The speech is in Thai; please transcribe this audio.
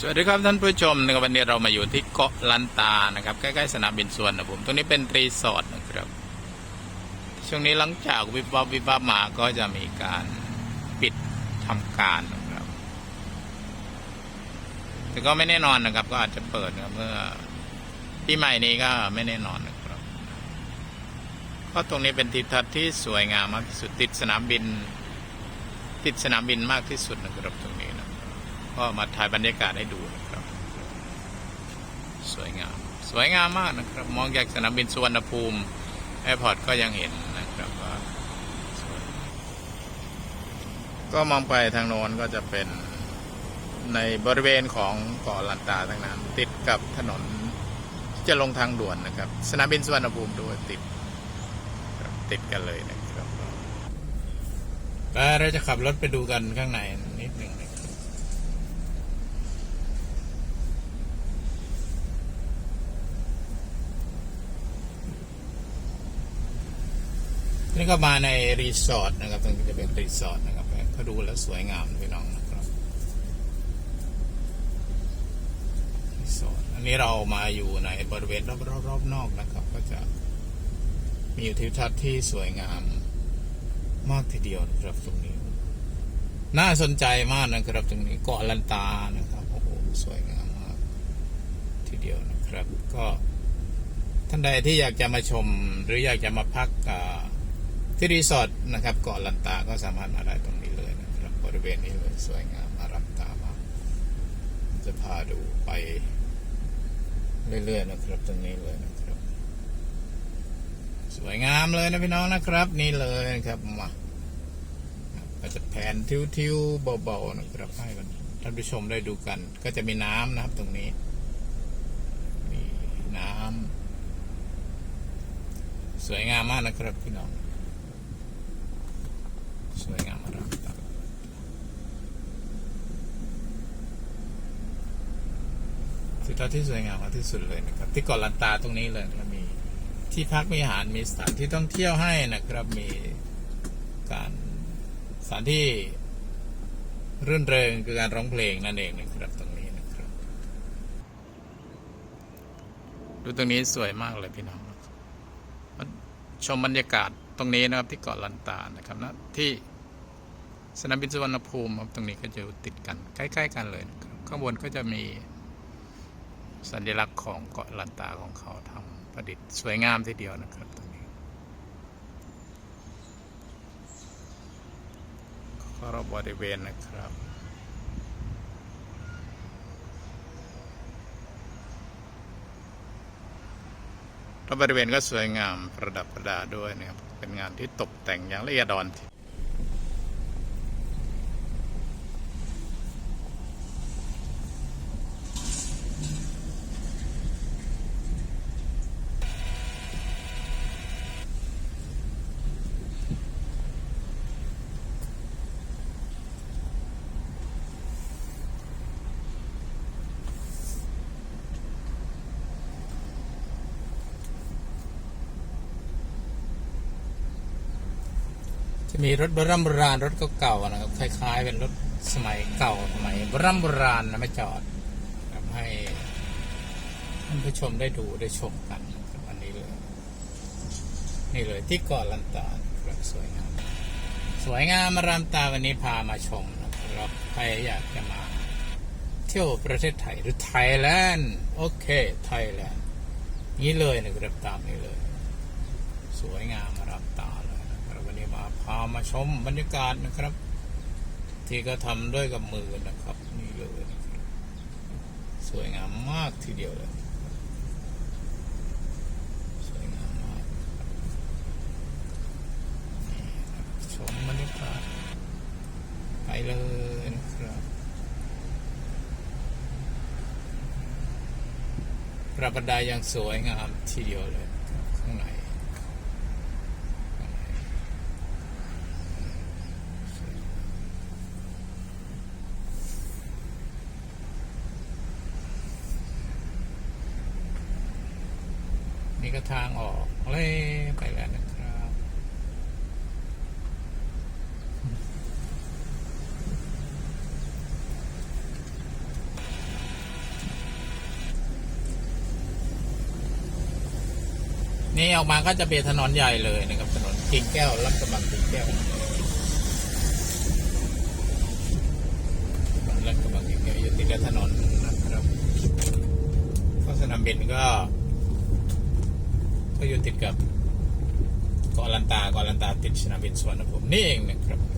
สวัสดีครับท่านผู้ชมนะครับวันนี้เรามาอยู่ที่เกาะลันตานะครับใกล้ๆสนามบินสุวรรณภูมิตรงนี้เป็นรีสอร์ทนะครับช่วงนี้หลังจากวิบวับวิบวับมาก็จะมีการปิดทำการนะครับ แต่ก็ไม่แน่นอนนะครับ ก็อาจจะเปิดนะครับเมื่อปีใหม่นี้ก็ไม่แน่นอนนะครับเพราะตรงนี้เป็นทิศทัศน์ที่สวยงามมากที่สุดติดสนามบิน ติดสนามบินมากที่สุดนะครับตรงนี้ ก็มาถ่ายบรรยากาศให้ดูนะครับ สวยงาม สวยงามมากนะครับ มองจากสนามบินสุวรรณภูมิแอร์พอร์ตก็ยังเห็นนะครับว่าวก็มองไปทางโน้นก็จะเป็นในบริเวณของเกาะลันตาทั้งนั้นติดกับถนนที่จะลงทางด่วนนะครับ สนามบินสุวรรณภูมิด้วยติดติดกันเลยนะครับก็เราจะขับรถไปดูกันข้างในนิดหนึ่ง นี่ก็มาในรีสอร์ทนะครับตรงนี้จะเป็นรีสอร์ทนะครับก็ดูแล้วสวยงามพี่น้องนะครับรีสอร์ทอันนี้เรามาอยู่ในบริเวณรอบๆรอบนอกนะครับ ก็จะมีทิวทัศน์ที่สวยงามมากทีเดียวนะครับตรงนี้ น่าสนใจมากนะครับตรงนี้เกาะลันตานะครับโอ้โหสวยงามมากทีเดียวนะครับ ก็ท่านใดที่อยากจะมาชมหรืออยากจะมาพักอ่า ที่รีสอร์ทนะครับเกาะลันตาก็สามารถมาได้ตรงนี้เลยนะครับบริเวณนี้เลยสวยงามอารัมตามากจะพาดูไปเรื่อยๆนะครับตรงนี้เลยนะครับ สวยงามเลยนะพี่น้องนะครับ นี่เลยนะครับมาก็จะแผนทิวๆเบาๆนะครับให้ท่านผู้ชมได้ดูกัน ก็จะมีน้ำนะครับตรงนี้มีน้ำสวยงามมากนะครับพี่น้อง สวยงามอร่ามตา สุดท้ายที่สวยงามมากที่สุดเลยนะครับที่เกาะลันตาตรงนี้เลยนะครับมีที่พักมีอาหารมีสถานที่ท่องเที่ยวให้นะครับมีการสถานที่รื่นเริงคือการร้องเพลงนั่นเองนะครับตรงนี้นะครับดูตรงนี้สวยมากเลยพี่น้องชมบรรยากาศตรงนี้นะครับที่เกาะลันตานะครับนะที่สนามบินสุวรรณภูมิครับตรงนี้ก็จะติดกันใกล้ ๆ กันเลยข้างบนก็จะมี สัญลักษณ์ของเกาะลันตาของเขาทำประดิษฐ์สวยงามทีเดียวนะครับตรงนี้ก็รอบบริเวณนะครับรอบบริเวณก็สวยงามประดับประดาด้วยนะครับเป็นงานที่ตกแต่งอย่างละเอียดอ่อน จะมีรถโบราณโบราณรถเก่าๆนะครับคล้ายๆ เป็นรถสมัยเก่าสมัยโบราณโบราณนะมาจอดครับให้ท่านผู้ชมได้ดูได้ชมกันนะครับอันนี้เลยนี่เลยที่เกาะลันตาครับสวยงามสวยงามมารามตาวันนี้พามาชมนะครับใครอยากจะมาเที่ยวประเทศไทยหรือไทยแลนด์โอเคไทยแลนด์นี้เลยนะครับตามนี้เลย สวยงามมารับตา มาพามาชมบรรยากาศนะครับ ที่ก็ทำด้วยกับมือนะครับนี่เลยสวยงามมากทีเดียวเลยสวยงามมากชมบรรยากาศไปเลยนะครับประดับปรดาอย่างสวยงามทีเดียวเลย นี่ก็ทางออกเลยไปแล้วนะครับนี่ออกมาก็จะเป็นถนนใหญ่เลยนะครับถนนกิ่งแก้วลับสมัครกิ่งแก้วลับสมัครกิ่งแก้วอยู่ติดกับถนนนะครับก็สนามบินก็ So yun, tit kap. Ko alanta, ko alanta, tit sinabit suwan na po. Ning, nagkrap.